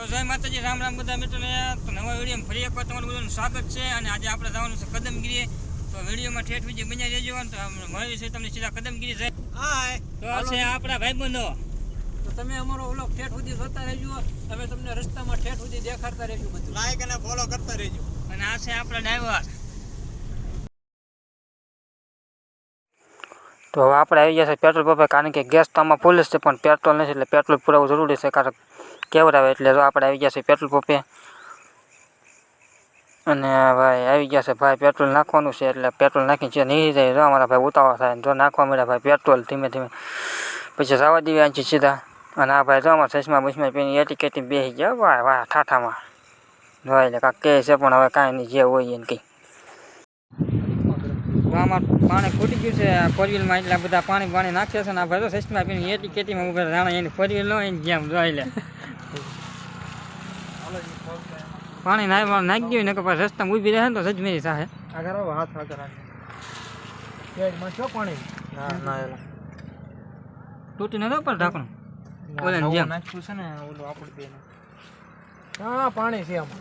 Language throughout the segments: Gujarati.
તો જય માતાજી રામ રામ બધા મિત્રોને. તો નવા વીડિયો ફરી એકવાર તમારું બધાનું સ્વાગત છે અને આજે આપણે જવાનું છે કદમગીરી તો વિડીયોમાં ઠેઠ બીજી બન્યા રહેજો તો મળી છે તમને સીધા કદમગીરી જાય. હાય. તો આ છે આપણા ભાઈબંધો. તો તમે અમારો ઓલો ઠેઠ સુધી જોતા રહેજો. તમે તમને રસ્તામાં ઠેઠ સુધી દેખાડતા રહેજો બધું. લાઈક અને ફોલો કરતા રહેજો. અને આ છે આપણા ડ્રાઈવર તો હવે આપણે આવી ગયા છે પેટ્રોલ પંપે કારણ કે ગેસ તો આમાં ફૂલ જ છે પણ પેટ્રોલ નથી એટલે પેટ્રોલ પુરાવું જરૂરી છે કારણ કેવડાવે એટલે તો આપણે આવી ગયા છે પેટ્રોલ પંપે. અને ભાઈ આવી ગયા છે ભાઈ પેટ્રોલ નાખવાનું છે એટલે પેટ્રોલ નાખીને જે નહીં જાય જો અમારા ભાઈ ઉતાવળ થાય. જો નાખવા મળ્યા ભાઈ પેટ્રોલ ધીમે ધીમે. પછી જવા દેવી આંચી સીધા. અને આ ભાઈ તો અમારા ચશ્મા બસમાં પીને એટી કેટી બેસી ગયા. વાહ વાહ, ઠાઠામાં. જોઈ એટલે કાંક કહે છે પણ હવે કાંઈ નહીં, જે હોય એને કંઈ આમાં પાણી ફૂટી ગયું છે ફોર વ્હીલમાં એટલા બધા પાણી પાણી નાખ્યા છે ને આ ભાઈ તો સસ્તમાં પીને એટી કેટીમાં ઊભા જાણે એની ફોર વ્હીલ નો જેમ, જોઈ લે. પાણી નાખવા નાખી ગયું ને કે પછી રસ્તામાં ઊભી રહે ને તો સજમેરી થાય આગળ આવો હાથ આગળ આવો કેજમાં છો પાણી ના ના એલા તૂટી નતો પર ઢાંકણું ઓલે જેમ નાખ્યું છે ને ઓલું આપણે બેને હા પાણી છે આમાં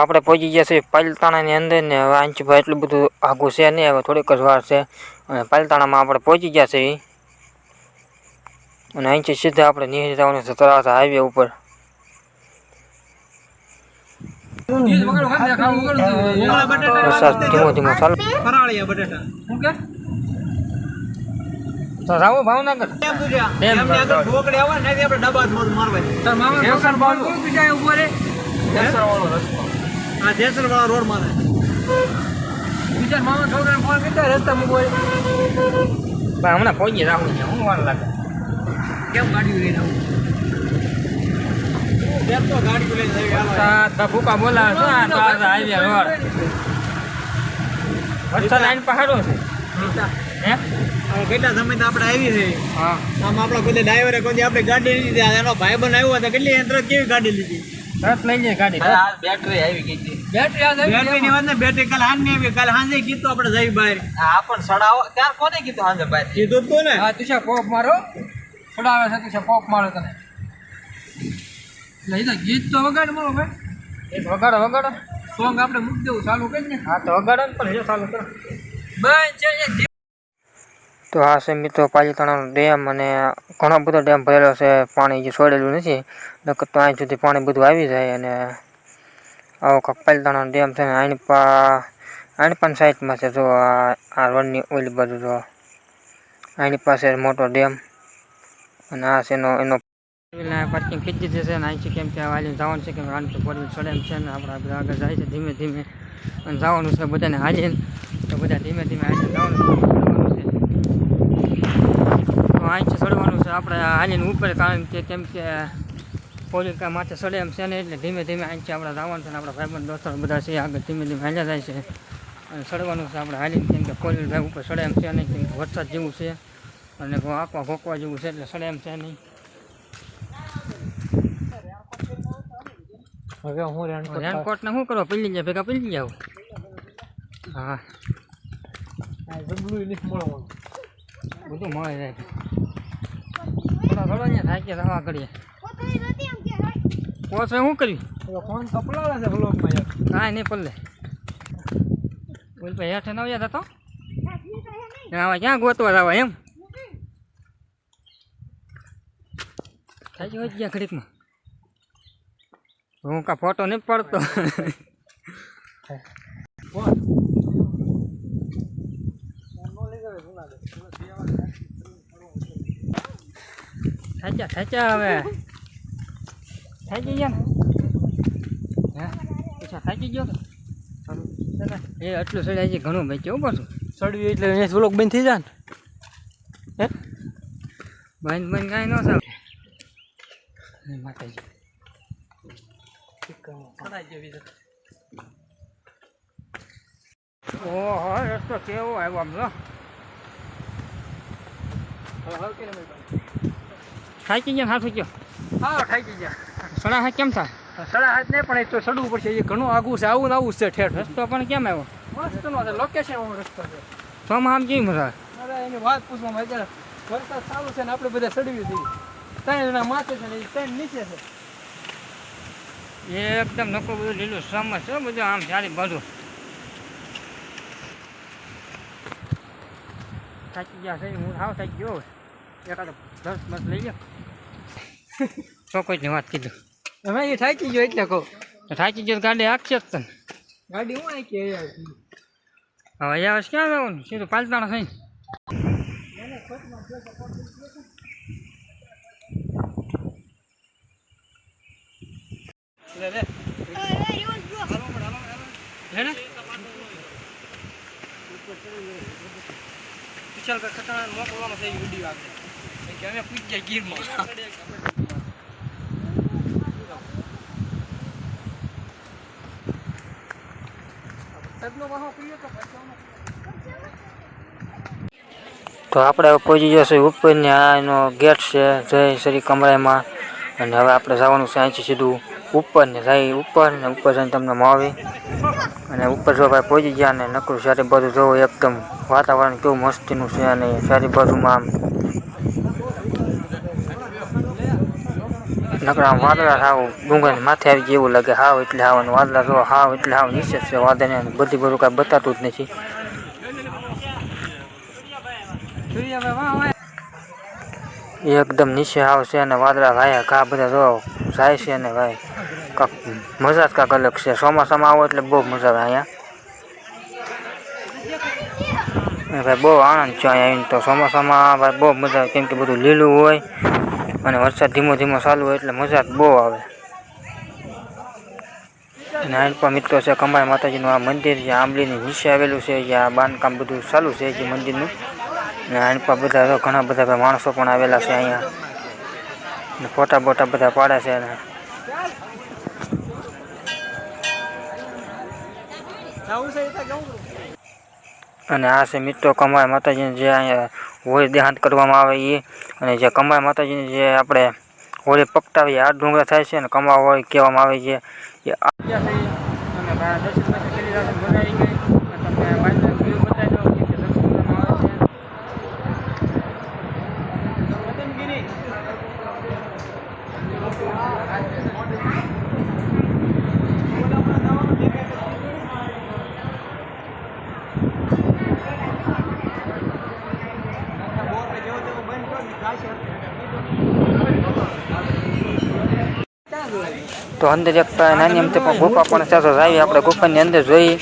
આપણે પહોંચી ગયા છીએ પાલતાણાની અંદર ને હવે આંચભાઈ એટલું બધું આઘું છે નહીં હવે થોડીક જ વાર છે. અને પાલતાણામાં આપણે પહોંચી ગયા છીએ. અને અહીંથી સીધા આપણે નીકળી જવાનું છે તરાસ હાઈવે ઉપર. વરસાદ ધીમો ધીમો ચાલુ. રાવો ભાવનગર. ડબ્બા મારવા. આ જેસર વાળા રોડમાં બીજા મામા ફોન કરતા રસ્તામાં ઊભો રે હમણાં પહોંચી રાહુલ છે હું વાર લાગે. કેમ ગાડી લઈને આવું? ભૂકા બોલાવે છે હાઈવે રોડ. વરસાદ આઈને પહાડો છે. કેટલા સમય આપણે આવી છે? આમ આપણા કોઈ ડ્રાઈવરે કોઈ આપણે ગાડી લીધી એનો ભાઈ બન આવ્યો હતો કેટલી યંત્ર કેવી ગાડી લીધી? તરત લઈ જાય ગાડી બેટરી આવી ગઈ હતી. બેટરી આ બેટરી ની વાત ને બેટરી કાલ હાનની આવી કાલ હાંજે કીધું આપણે જઈ બહાર. હા પણ સડાવો ત્યાં કોને કીધું હાજર ભાઈ કીધું તું ને? હા તુષા પોપ મારો? સડાવે છે તુષા પોપ મારો તને. લઈ જા ગીત તો વગાડ મારો ભાઈ. એક વગાડો વગાડો. સોંગ આપણે મૂકી દેવું ચાલુ કરી ને હા તો વગાડો ને પણ ચાલુ કરો. છે એ તો આ છે મિત્રો પાલીતાણાનો ડેમ અને ઘણો બધો ડેમ ભરેલો છે, પાણી જે છોડેલું નથી. નકર તો અહીં સુધી પાણી બધું આવી જાય અને આવો પાલીતાણાનો ડેમ છે ને પા, આની પણ સાઈડમાં છે જો આ રોડની ઓલી બાજુ જો. આની પાસે મોટો ડેમ અને આ છે એનો એનો પાર્કિંગ ખીચી જશે ને અહીંથી કેમ કે વાલી જવાનું છે કેમ તો ફોર વ્હીલ એમ છે ને આપણે આગળ જાય છે ધીમે ધીમે. અને જવાનું છે બધાને હાલીને. તો બધા ધીમે ધીમે હાલીને જવાનું છે. તો અહીંથી ચડવાનું છે. આપણે હાલીને ઉપર કારણ કે કેમ કે પોલીસ કાંઈ માથે સડે એમ છે ને એટલે ધીમે ધીમે અહીંથી આપણે જવાનું છે ને આપણા ભાઈબંધ દોસ્તો બધા છે આગળ ધીમે ધીમે હાલ્યા જાય છે. અને સડવાનું છે આપણે હાલી કેમ કે પોલીસ ભાઈ ઉપર સડે એમ છે નહીં કેમ કે વરસાદ જેવું છે. અને આંકવા ભોકવા જેવું છે એટલે સડે એમ છે નહીં. હવે હું રેનકોટ રેનકોટ ને શું કરો? પીલી જાય ભેગા પીલી જાવ હા. આ જબલું નથી મળવાનું. બધું મળે જાય. થોડા થોડો અહીંયા થાય કે રવા કરીએ પોચ શું કર્યું? ફોન કપડાવે છે બ્લોકમાં યાર. કાંઈ નહીં પલ્લે બોલ ભાઈ હેઠે ન યાદ હતો આવા ક્યાં ગોતવા જવા એમ? થાય હોય ગયા ઘડીકમાં. હું કા ફોટો નહીં પડતો. ફોન થાચ્યા થાચ્યા હવે થાકી ગયા ને હે પૂછા થાકી ગયો કે સારું. ચાલે. એ આટલું સડ્યા હજી ઘણું ભાઈ કેવું પાછું ચડવી એટલે અહીંયા બ્લોક બંધ થઈ જાય ને બંધ બંધ કાંઈ ન સારું હે માતાજી ઓહો રસ્તો કેવો આવ્યો આમ જો થાકી ગયા હાથું ગયો હા થાકી ગયા. સડા હાથ કેમ થાય? સડા હાથ નહીં પણ એ તો ચડવું પડશે. એ ઘણું આગું છે આવું ને આવું છે ઠેઠ. રસ્તો પણ કેમ આવ્યો? મસ્ત નો છે લોકેશન એવો રસ્તો છે. સોમાં આમ કેવી મજા અરે એની વાત પૂછવામાં અત્યારે વરસાદ ચાલુ છે ને આપણે બધા ચડવી દઈએ ત્રણ જણા માથે છે ને એ ત્રણ નીચે છે. એ એકદમ નકરું બધું લીલું સમજ છે બધું આમ સારી બધું થાકી ગયા છે હું હાવ થાકી ગયો. એકાદો દસ બસ લઈ લો ચોખ્ખી વાત કીધું. હવે એ થાકી ગયો એટલે કહું. થાકી ગયો ગાડી આખશે જ તને. ગાડી હું હવે અહીંયા ક્યાં જવાનું? સીધું પાલતાણા થઈ લે લે. લે ને વિશાલ ખતરનાક મોકલવાનો છે વીડિયો આપણે કે અમે પૂછ ગયા ગીરમાં. તો આપણે હવે પહોંચી જશે ઉપરની, આ એનો ગેટ છે, જય શ્રી કમરામાં અને હવે આપણે જવાનું છે અહીંથી સીધું ઉપર ને જાય ઉપર, ને ઉપર જઈને તમને માવે અને ઉપર જો ભાઈ પહોંચી ગયા ને નકરું સારી બાજુ જોવો, એકદમ વાતાવરણ કેવું મસ્તીનું છે અને સારી બાજુમાં આમ નકરા વાદળા હાવ ડુંગરની માથે આવી એવું લાગે, હાવ એટલે હાવ અને વાદળા જો, હાવ એટલે હાવ નીચે છે, વાદળ અને બધી બધું કાંઈ બતાતું જ નથી. એકદમ નીચે આવશે અને વાદળા ભાયા ઘા બધા જો જાય છે અને ભાઈ, કાંક મજા જ કાંક અલગ છે. ચોમાસામાં આવો એટલે બહુ મજા આવે અહીંયા. ભાઈ બહુ આનંદ છે અહીંયા આવીને તો. ચોમાસામાં ભાઈ બહુ મજા આવે, કેમ કે બધું લીલું હોય અને વરસાદ ધીમો ધીમો ચાલુ હોય એટલે મજા જ બહુ આવે. અને પણ મિત્રો છે કમાય માતાજીનું આ મંદિર જે આંબલીની નીચે આવેલું છે જ્યાં બાંધકામ બધું ચાલુ છે જે મંદિરનું. અને પણ બધા ઘણા બધા માણસો પણ આવેલા છે અહીંયા. અને ફોટા બોટા બધા પાડે છે અને અને આ છે મિત્રો કમાય માતાજીને જે અહીંયા હોળી દેહાંત કરવામાં આવે એ અને જે કમાય માતાજીને જે આપણે હોળી પકટાવીએ આ ડુંગરા થાય છે અને કમા હોળી કહેવામાં આવે છે. એ આ ગયા છે અને ભાઈ દર્શન બર્શન કરી રહ્યા છે મજા આવી ગઈ અને તમને બાજુનો વ્યૂ બતાવી દઉં કે દર્શન કરવામાં આવે છે મદનગીરી તો અંદર એક નાની અમથી પણ ગુફા પણ છે, તો જઈએ આપણે ગુફાની અંદર જોઈએ.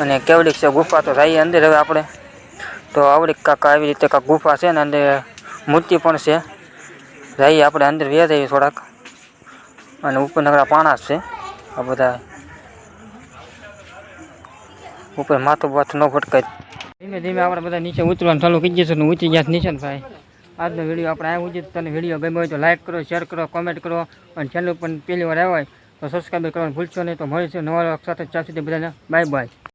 અને કેવડીક છે ગુફા, તો જઈએ અંદર હવે આપણે. તો આવડી કાંક આવી રીતે કાંક ગુફા છે ને અંદર મૂર્તિ પણ છે. જઈએ આપણે અંદર વ્યા જઈએ થોડાક. અને ઉપર નકરા પાણા છે. આ બધા ઉપર માથું બાથું ન ફટકાય ધીમે ધીમે આપણે બધા નીચે ઉતરવાનું ચાલુ કરી ને ઉતરી ગયા નીચે ભાઈ. આજનો વીડિયો આપણે આવ્યો છે તને વીડિયો ગમ્યો હોય તો લાઈક કરો શેર કરો કોમેન્ટ કરો અને ચેનલ પણ પહેલી વાર આવ્યો હોય તો સબસ્ક્રાઈબ કરવાનું ભૂલશો નહીં. તો મળીશું નવા સાથે. ચાલશે સુધી બધાને બાય બાય